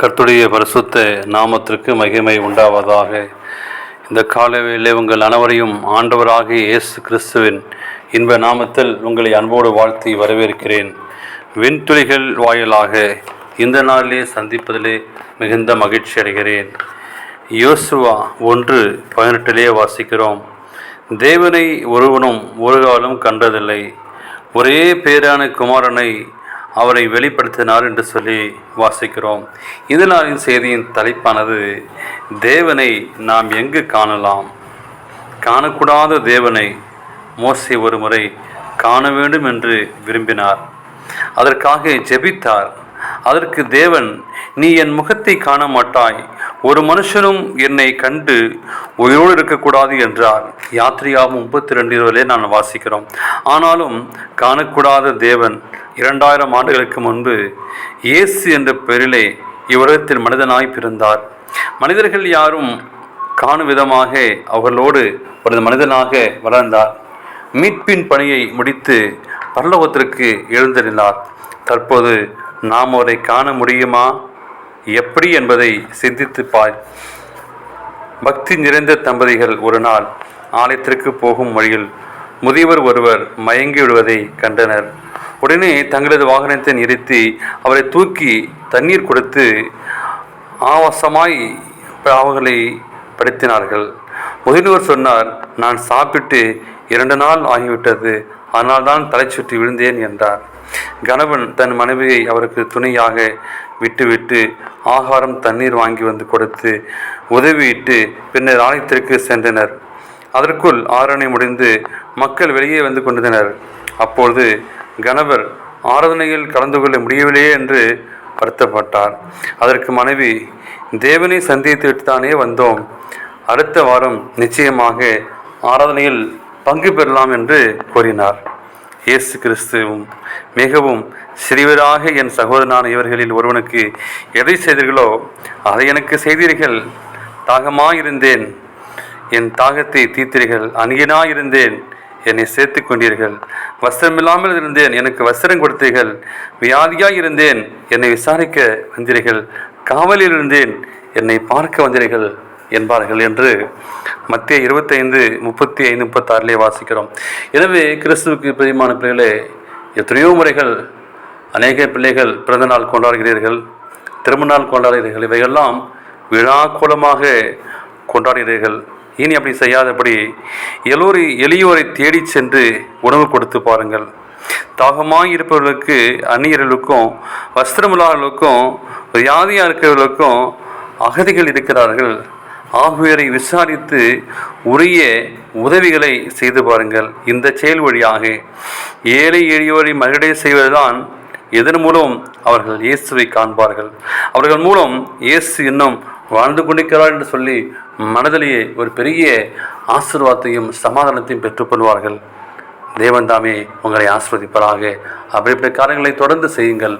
கர்த்துடைய பரிசுத்த நாமத்திற்கு மகிமை உண்டாவதாக. இந்த காலவேளை உங்கள் அனைவரையும் ஆண்டவராகிய இயேசு கிறிஸ்துவின் இன்ப நாமத்தில் உங்களை அன்போடு வாழ்த்தி வரவேற்கிறேன். விண்துளிகள் வாயிலாக இந்த நாளிலே சந்திப்பதிலே மிகுந்த மகிழ்ச்சி அடைகிறேன். யோசுவா ஒன்று பதினெட்டிலே வாசிக்கிறோம். தேவனை ஒருவனும் ஒரு காலம் கண்டதில்லை. ஒரே பேரான குமாரனை அவரை வெளிப்படுத்தினார் என்று சொல்லி வாசிக்கிறோம். இதனாலின் நாளின் செய்தியின் தலைப்பானது தேவனை நாம் எங்கு காணலாம்? காணக்கூடாத தேவனை மோசி ஒரு முறை காண வேண்டும் என்று விரும்பினார். அதற்காக ஜெபித்தார். அதற்கு தேவன் நீ என் முகத்தை காண மாட்டாய் ஒரு மனுஷனும் என்னை கண்டு உயிரோடு இருக்கக்கூடாது என்றார் யாத்திரியாவும் முப்பத்தி ரெண்டு இருவதிலே நான் வாசிக்கிறோம். ஆனாலும் காணக்கூடாத தேவன் இரண்டாயிரம் ஆண்டுகளுக்கு முன்பு இயேசு என்ற பெயரிலே இவ்வுலகத்தில் மனிதனாய் பிறந்தார். மனிதர்கள் யாரும் காணும் விதமாக அவர்களோடு ஒரு மனிதனாக வளர்ந்தார். மீட்பின் பணியை முடித்து பல்லவத்திற்கு எழுந்திருந்தார் தற்போது நாம் அவரை காண முடியுமா? எப்படி என்பதை சிந்தித்து பார். பக்தி நிறைந்த தம்பதிகள் ஒரு நாள் ஆலயத்திற்கு போகும் வழியில் முதியவர் ஒருவர் மயங்கி விடுவதை கண்டனர். உடனே தங்களது வாகனத்தை நிறுத்தி அவரை தூக்கி தண்ணீர் கொடுத்து ஆவாசமாய் அவர்களை படுத்தினார்கள். முதியவர் சொன்னார் நான் சாப்பிட்டு இரண்டு நாள் ஆகிவிட்டது ஆனால் தான் தலை சுற்றி விழுந்தேன் என்றார். கணவன் தன் மனைவியை அவருக்கு துணையாக விட்டுவிட்டு ஆகாரம் தண்ணீர் வாங்கி வந்து கொடுத்து உதவியிட்டு பின்னர் ஆலயத்திற்கு சென்றனர். அதற்குள் ஆரணை முடிந்து மக்கள் வெளியே வந்து கொண்டனர் அப்பொழுது கணவர் ஆராதனையில் கலந்து கொள்ள முடியவில்லையே என்று வருத்தப்பட்டார். அதற்கு மனைவி தேவனை சந்தித்து விட்டுத்தானே வந்தோம். அடுத்த வாரம் நிச்சயமாக ஆராதனையில் பங்கு பெறலாம் என்று கூறினார். இயேசு கிறிஸ்துவும் மிகவும் சிறியவராக என் சகோதரனான இவர்களில் ஒருவனுக்கு எதை செய்தீர்களோ அதை எனக்கு செய்தீர்கள். தாகமாயிருந்தேன். என் தாகத்தை தீர்த்தீர்கள். அணியனாயிருந்தேன் என்னை சேர்த்து கொண்டீர்கள் வஸ்திரமில்லாமல் இருந்தேன். எனக்கு வஸ்திரம் கொடுத்தீர்கள். வியாதியாக இருந்தேன் என்னை விசாரிக்க வந்தீர்கள். காவலில் இருந்தேன். என்னை பார்க்க வந்தீர்கள். என்பார்கள் என்று மத்திய இருபத்தைந்து முப்பத்தி ஐந்து முப்பத்தாறிலே வாசிக்கிறோம். எனவே கிறிஸ்துவுக்கு பிரியமான பிள்ளைகளே எத்தனையோ முறைகள் அநேக பிள்ளைகள் பிறந்த நாள் கொண்டாடுகிறீர்கள் திரும்ப நாள் கொண்டாடுகிறீர்கள் இவையெல்லாம் விழா கொண்டாடுகிறீர்கள். இனி அப்படி செய்யாதபடி எல்லோரும் எளியோரை தேடி சென்று உணவு கொடுத்து பாருங்கள். தாகமாக இருப்பவர்களுக்கு அந்நியர்களுக்கும் வஸ்திரமில்லாதவர்களுக்கும் வியாதியாக இருக்கிறவர்களுக்கும் அகதிகள் இருக்கிறார்கள். ஆகியோரை விசாரித்து உரிய உதவிகளை செய்து பாருங்கள். இந்த செயல் வழியாக ஏழை எளியோரை மகிழ செய்வதுதான் இதன் மூலம் அவர்கள் இயேசுவை காண்பார்கள். அவர்கள் மூலம் இயேசு இன்னும் வாழ்ந்து கொண்டிருக்கிறார் என்று சொல்லி மனதிலேயே ஒரு பெரிய ஆசீர்வாதத்தையும் சமாதானத்தையும் பெற்றுக்கொள்வார்கள் தேவன் தாமே உங்களை ஆஸ்வதிப்பதாக அப்படிப்பட்ட காரியங்களை தொடர்ந்து செய்யுங்கள்.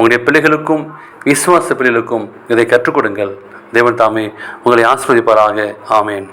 உங்களுடைய பிள்ளைகளுக்கும் விசுவாச பிள்ளைகளுக்கும் இதை கற்றுக் கொடுங்கள். தேவன் தாமே உங்களை ஆஸ்வதிப்பாராக ஆமேன்.